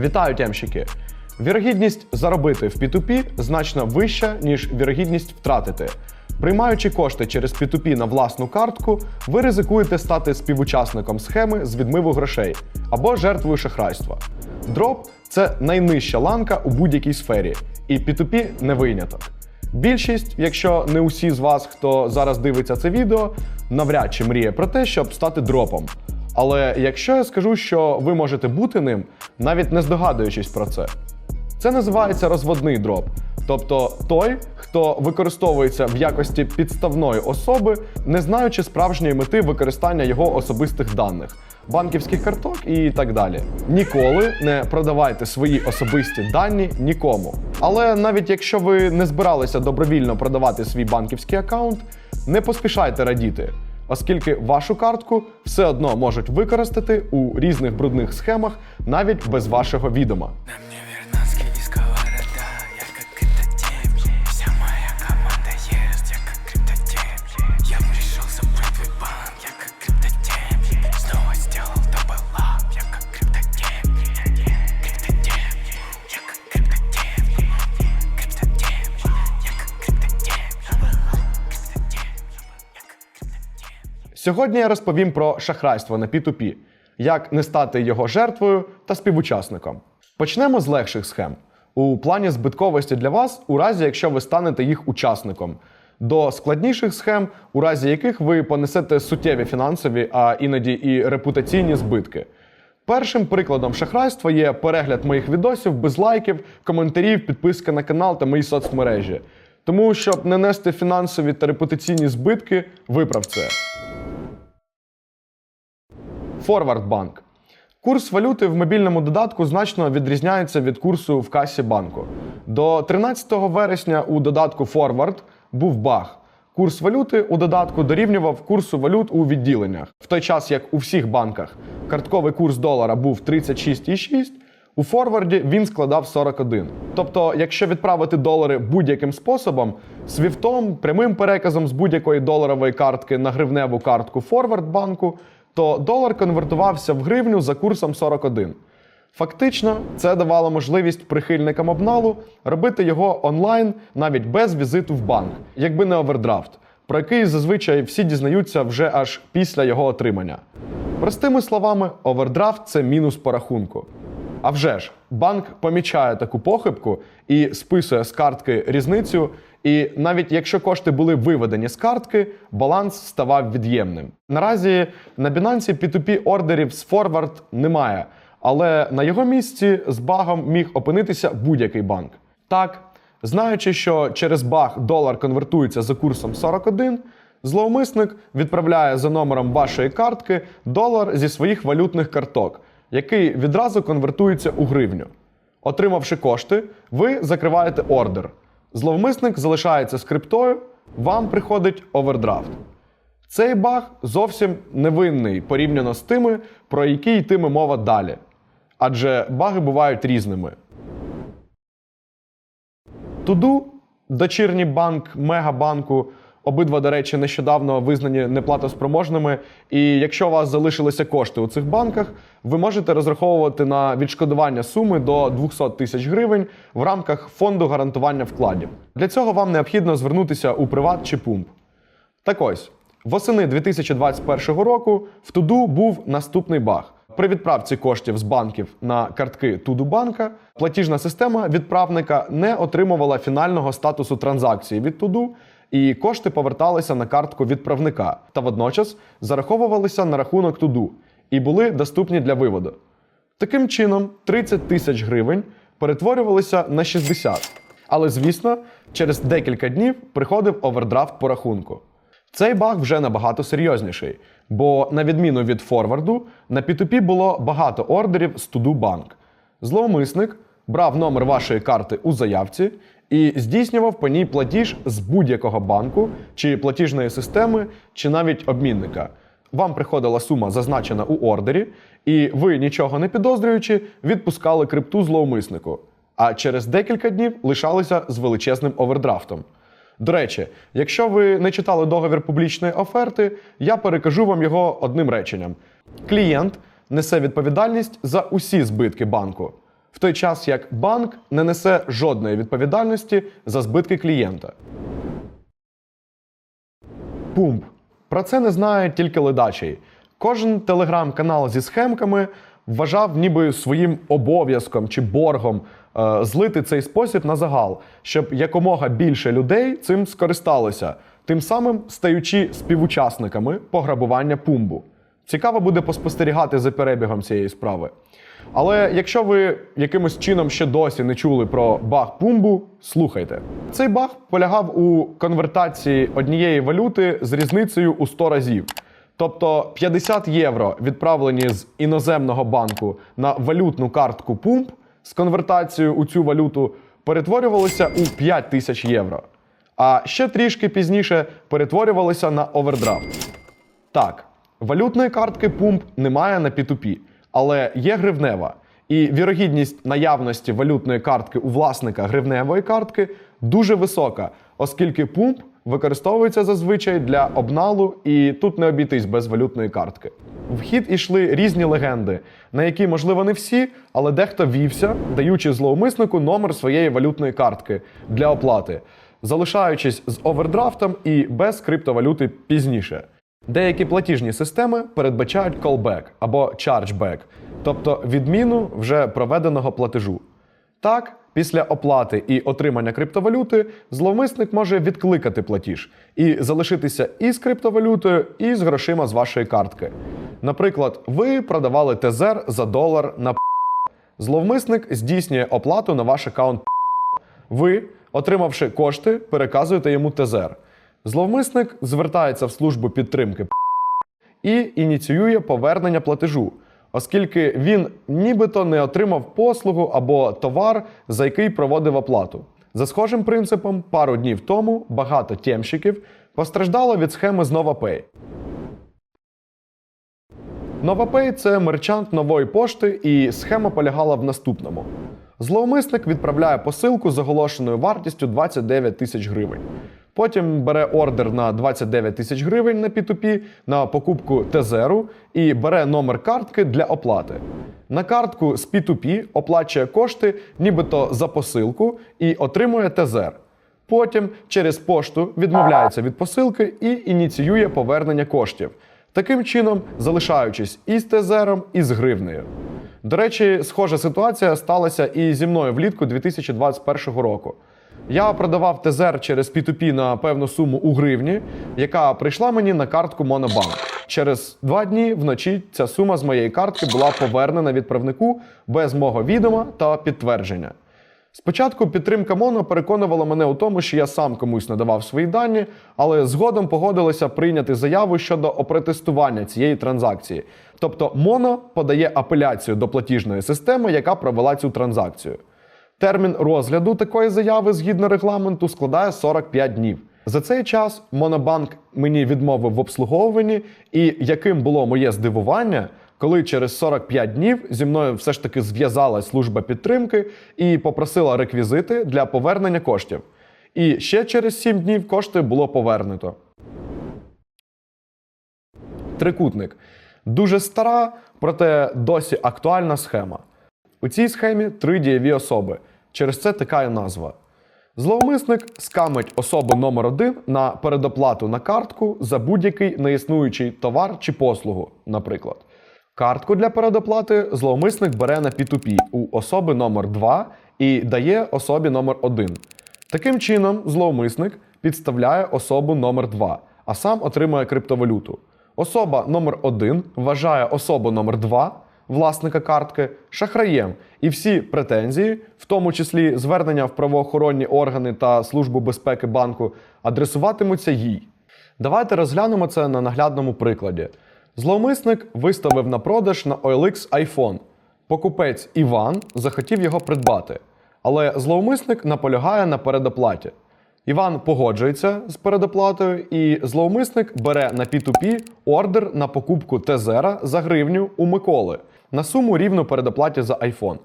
Вітаю, тямщики! Вірогідність заробити в P2P значно вища, ніж вірогідність втратити. Приймаючи кошти через P2P на власну картку, ви ризикуєте стати співучасником схеми з відмиву грошей або жертвою шахрайства. Дроп це найнижча ланка у будь-якій сфері, і P2P не виняток. Більшість, якщо не усі з вас, хто зараз дивиться це відео, навряд чи мріє про те, щоб стати дропом. Але якщо я скажу, що ви можете бути ним, навіть не здогадуючись про це, це називається розводний дроп. Тобто той, хто використовується в якості підставної особи, не знаючи справжньої мети використання його особистих даних, банківських карток і так далі. Ніколи не продавайте свої особисті дані нікому. Але навіть якщо ви не збиралися добровільно продавати свій банківський аккаунт, не поспішайте радіти, оскільки вашу картку все одно можуть використати у різних брудних схемах навіть без вашого відома. Сьогодні я розповім про шахрайство на P2P, як не стати його жертвою та співучасником. Почнемо з легших схем у плані збитковості для вас, у разі якщо ви станете їх учасником, до складніших схем, у разі яких ви понесете суттєві фінансові, а іноді і репутаційні збитки. Першим прикладом шахрайства є перегляд моїх відосів без лайків, коментарів, підписка на канал та мої соцмережі. Тому, щоб не нести фінансові та репутаційні збитки, виправ це. Форвард-банк. Курс валюти в мобільному додатку значно відрізняється від курсу в касі банку. До 13 вересня у додатку Forward був баг. Курс валюти у додатку дорівнював курсу валют у відділеннях. В той час, як у всіх банках картковий курс долара був 36,6, у форварді він складав 41. Тобто, якщо відправити долари будь-яким способом, свіфтом, прямим переказом з будь-якої доларової картки на гривневу картку Форвард банку, то долар конвертувався в гривню за курсом 41. Фактично, це давало можливість прихильникам обналу робити його онлайн навіть без візиту в банк, якби не овердрафт, про який зазвичай всі дізнаються вже аж після його отримання. Простими словами, овердрафт це мінус по рахунку. А вже ж, банк помічає таку похибку і списує з картки різницю. І навіть якщо кошти були виведені з картки, баланс ставав від'ємним. Наразі на Binance P2P ордерів з Forward немає, але на його місці з багом міг опинитися будь-який банк. Так, знаючи, що через баг долар конвертується за курсом 41, зловмисник відправляє за номером вашої картки долар зі своїх валютних карток, який відразу конвертується у гривню. Отримавши кошти, ви закриваєте ордер. Зловмисник залишається з криптою, вам приходить овердрафт. Цей баг зовсім невинний порівняно з тими, про які йтиме мова далі. Адже баги бувають різними. Туду, дочірній банк Мегабанку, обидва, до речі, нещодавно визнані неплатоспроможними. І якщо у вас залишилися кошти у цих банках, ви можете розраховувати на відшкодування суми до 200 тисяч гривень в рамках фонду гарантування вкладів. Для цього вам необхідно звернутися у приват чи пумп. Так ось, восени 2021 року в Туду був наступний баг. При відправці коштів з банків на картки Тудубанка платіжна система відправника не отримувала фінального статусу транзакції від Туду, і кошти поверталися на картку відправника та водночас зараховувалися на рахунок Туду і були доступні для виводу. Таким чином, 30 тисяч гривень перетворювалися на 60. Але, звісно, через декілька днів приходив овердрафт по рахунку. Цей баг вже набагато серйозніший, бо, на відміну від форварду, на P2P було багато ордерів з Туду Банк. Зловмисник брав номер вашої карти у заявці і здійснював по ній платіж з будь-якого банку чи платіжної системи, чи навіть обмінника. Вам приходила сума, зазначена у ордері, і ви, нічого не підозрюючи, відпускали крипту зловмиснику, а через декілька днів лишалися з величезним овердрафтом. До речі, якщо ви не читали договір публічної оферти, я перекажу вам його одним реченням: клієнт несе відповідальність за усі збитки банку, в той час як банк не несе жодної відповідальності за збитки клієнта. Пумп. Про це не знає тільки ледачий. Кожен телеграм-канал зі схемками вважав ніби своїм обов'язком чи боргом е, злити цей спосіб на загал, щоб якомога більше людей цим скористалося, тим самим стаючи співучасниками пограбування пумбу. Цікаво буде поспостерігати за перебігом цієї справи. Але якщо ви якимось чином ще досі не чули про баг пумбу, слухайте. Цей баг полягав у конвертації однієї валюти з різницею у 100 разів. Тобто 50 євро, відправлені з іноземного банку на валютну картку пумп з конвертацією у цю валюту, перетворювалися у 5 тисяч євро. А ще трішки пізніше перетворювалися на овердрафт. Так, валютної картки пумп немає на P2P, але є гривнева. І вірогідність наявності валютної картки у власника гривневої картки дуже висока, оскільки пумп використовується зазвичай для обналу, і тут не обійтись без валютної картки. В хід ішли різні легенди, на які, можливо, не всі, але дехто вівся, даючи зловмиснику номер своєї валютної картки для оплати, залишаючись з овердрафтом і без криптовалюти пізніше. Деякі платіжні системи передбачають callback або chargeback, тобто відміну вже проведеного платежу. Так, після оплати і отримання криптовалюти зловмисник може відкликати платіж і залишитися і з криптовалютою, і з грошима з вашої картки. Наприклад, ви продавали ТЗР за долар на п***. Зловмисник здійснює оплату на ваш аккаунт. Ви, отримавши кошти, переказуєте йому ТЗР. Зловмисник звертається в службу підтримки і ініціює повернення платежу, оскільки він нібито не отримав послугу або товар, за який проводив оплату. За схожим принципом, пару днів тому багато тємщиків постраждало від схеми з NovaPay. NovaPay – це мерчант нової пошти, і схема полягала в наступному: зловмисник відправляє посилку з оголошеною вартістю 29 тисяч гривень. Потім бере ордер на 29 тисяч гривень на P2P на покупку Тезеру і бере номер картки для оплати. На картку з P2P оплачує кошти, нібито за посилку, і отримує Тезер. Потім через пошту відмовляється від посилки і ініціює повернення коштів, таким чином залишаючись і з Тезером, і з гривнею. До речі, схожа ситуація сталася і зі мною влітку 2021 року. Я продавав ТЗР через P2P на певну суму у гривні, яка прийшла мені на картку Монобанк. Через два дні вночі ця сума з моєї картки була повернена відправнику без мого відома та підтвердження. Спочатку підтримка Моно переконувала мене у тому, що я сам комусь надавав свої дані, але згодом погодилися прийняти заяву щодо опротестування цієї транзакції. Тобто Моно подає апеляцію до платіжної системи, яка провела цю транзакцію. Термін розгляду такої заяви згідно регламенту складає 45 днів. За цей час Монобанк мені відмовив в обслуговуванні, і яким було моє здивування, коли через 45 днів зі мною все ж таки зв'язалась служба підтримки і попросила реквізити для повернення коштів. І ще через 7 днів кошти було повернуто. Трикутник. Дуже стара, проте досі актуальна схема. У цій схемі три дієві особи. Через це така назва. Зловмисник скамить особу номер один на передоплату на картку за будь-який неіснуючий товар чи послугу, наприклад. Картку для передоплати зловмисник бере на P2P у особи номер 2 і дає особі номер 1. Таким чином, зловмисник підставляє особу номер 2, а сам отримує криптовалюту. Особа номер 1 вважає особу номер 2 власника картки шахраєм, і всі претензії, в тому числі звернення в правоохоронні органи та Службу безпеки банку, адресуватимуться їй. Давайте розглянемо це на наглядному прикладі. Зловмисник виставив на продаж на OLX iPhone. Покупець Іван захотів його придбати, але зловмисник наполягає на передоплаті. Іван погоджується з передоплатою, і зловмисник бере на P2P ордер на покупку Тезера за гривню у Миколи на суму рівну передоплаті за iPhone.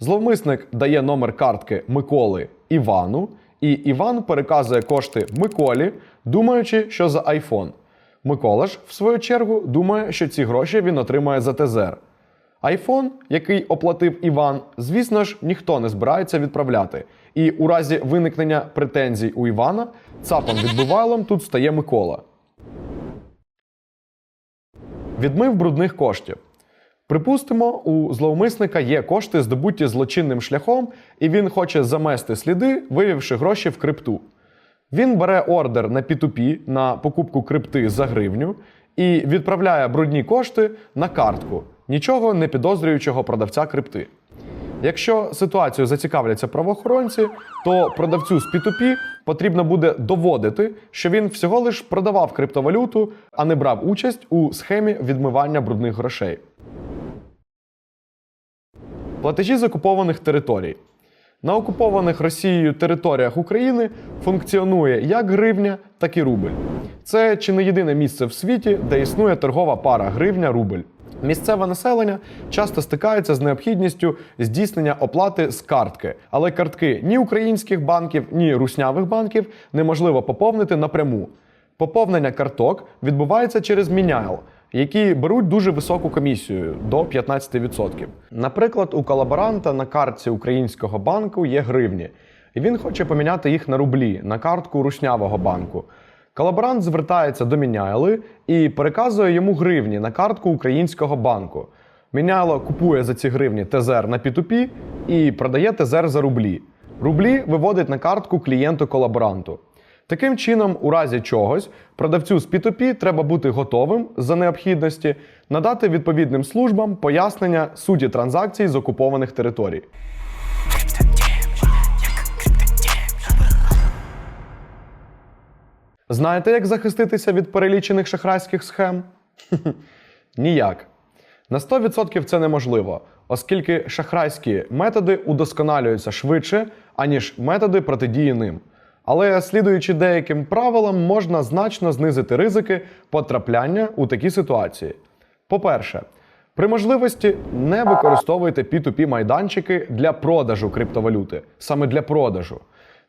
Зловмисник дає номер картки Миколи Івану, і Іван переказує кошти Миколі, думаючи, що за iPhone. Микола ж, в свою чергу, думає, що ці гроші він отримає за Тезер. Айфон, який оплатив Іван, звісно ж, ніхто не збирається відправляти. І у разі виникнення претензій у Івана цапом відбувайлом тут стає Микола. Відмив брудних коштів. Припустимо, у зловмисника є кошти, здобуті злочинним шляхом, і він хоче замести сліди, вивівши гроші в крипту. Він бере ордер на P2P на покупку крипти за гривню і відправляє брудні кошти на картку, нічого не підозрюючого продавця крипти. Якщо ситуацію зацікавляться правоохоронці, то продавцю з P2P потрібно буде доводити, що він всього лиш продавав криптовалюту, а не брав участь у схемі відмивання брудних грошей. Платежі з окупованих територій. На окупованих Росією територіях України функціонує як гривня, так і рубль. Це чи не єдине місце в світі, де існує торгова пара гривня-рубль. Місцеве населення часто стикається з необхідністю здійснення оплати з картки, але картки ні українських банків, ні руснявих банків неможливо поповнити напряму. Поповнення карток відбувається через міняйл, які беруть дуже високу комісію до 15%. Наприклад, у колаборанта на картці українського банку є гривні, і він хоче поміняти їх на рублі на картку руснявого банку. Колаборант звертається до міняйли і переказує йому гривні на картку українського банку. Міняйло купує за ці гривні ТЗР на P2P і продає ТЗР за рублі. Рублі виводить на картку клієнту колаборанту. Таким чином, у разі чогось, продавцю з P2P треба бути готовим за необхідності надати відповідним службам пояснення суті транзакцій з окупованих територій. Знаєте, як захиститися від перелічених шахрайських схем? Ніяк. На 100% це неможливо, оскільки шахрайські методи удосконалюються швидше, аніж методи протидії ним. Але слідуючи деяким правилам, можна значно знизити ризики потрапляння у такі ситуації. По-перше, при можливості не використовуйте P2P майданчики для продажу криптовалюти, саме для продажу.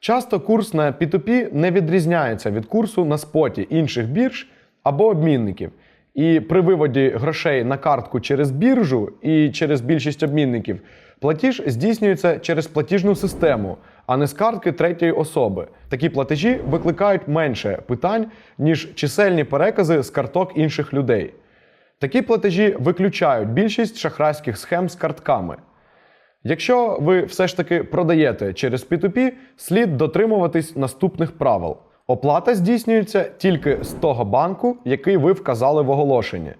Часто курс на P2P не відрізняється від курсу на споті інших бірж або обмінників. І при виводі грошей на картку через біржу і через більшість обмінників платіж здійснюється через платіжну систему, а не з картки третьої особи. Такі платежі викликають менше питань, ніж чисельні перекази з карток інших людей. Такі платежі виключають більшість шахрайських схем з картками. Якщо ви все ж таки продаєте через P2P, слід дотримуватись наступних правил. Оплата здійснюється тільки з того банку, який ви вказали в оголошенні.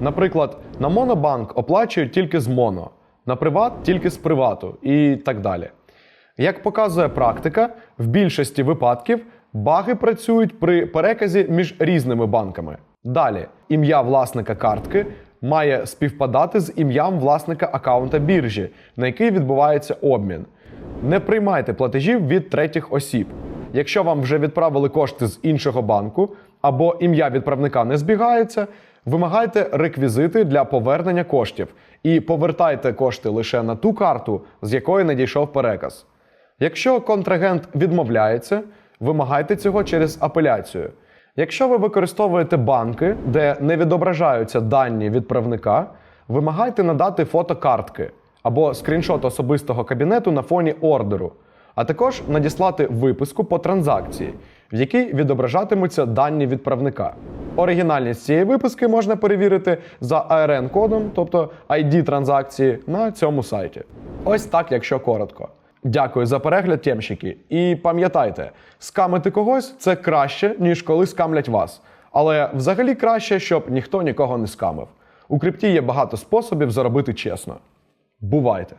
Наприклад, на Монобанк оплачують тільки з Моно, на Приват тільки з Привату і так далі. Як показує практика, в більшості випадків баги працюють при переказі між різними банками. Далі, ім'я власника картки має співпадати з ім'ям власника аккаунта біржі, на який відбувається обмін. Не приймайте платежів від третіх осіб. Якщо вам вже відправили кошти з іншого банку або ім'я відправника не збігається, вимагайте реквізити для повернення коштів і повертайте кошти лише на ту карту, з якої надійшов переказ. Якщо контрагент відмовляється, вимагайте цього через апеляцію. Якщо ви використовуєте банки, де не відображаються дані відправника, вимагайте надати фото картки або скріншот особистого кабінету на фоні ордеру, а також надіслати виписку по транзакції, в якій відображатимуться дані відправника. Оригінальність цієї виписки можна перевірити за ARN-кодом, тобто ID транзакції, на цьому сайті. Ось так, якщо коротко. Дякую за перегляд, тємщики. І пам'ятайте, скамити когось це краще, ніж коли скамлять вас. Але взагалі краще, щоб ніхто нікого не скамив. У крипті є багато способів заробити чесно. Бувайте!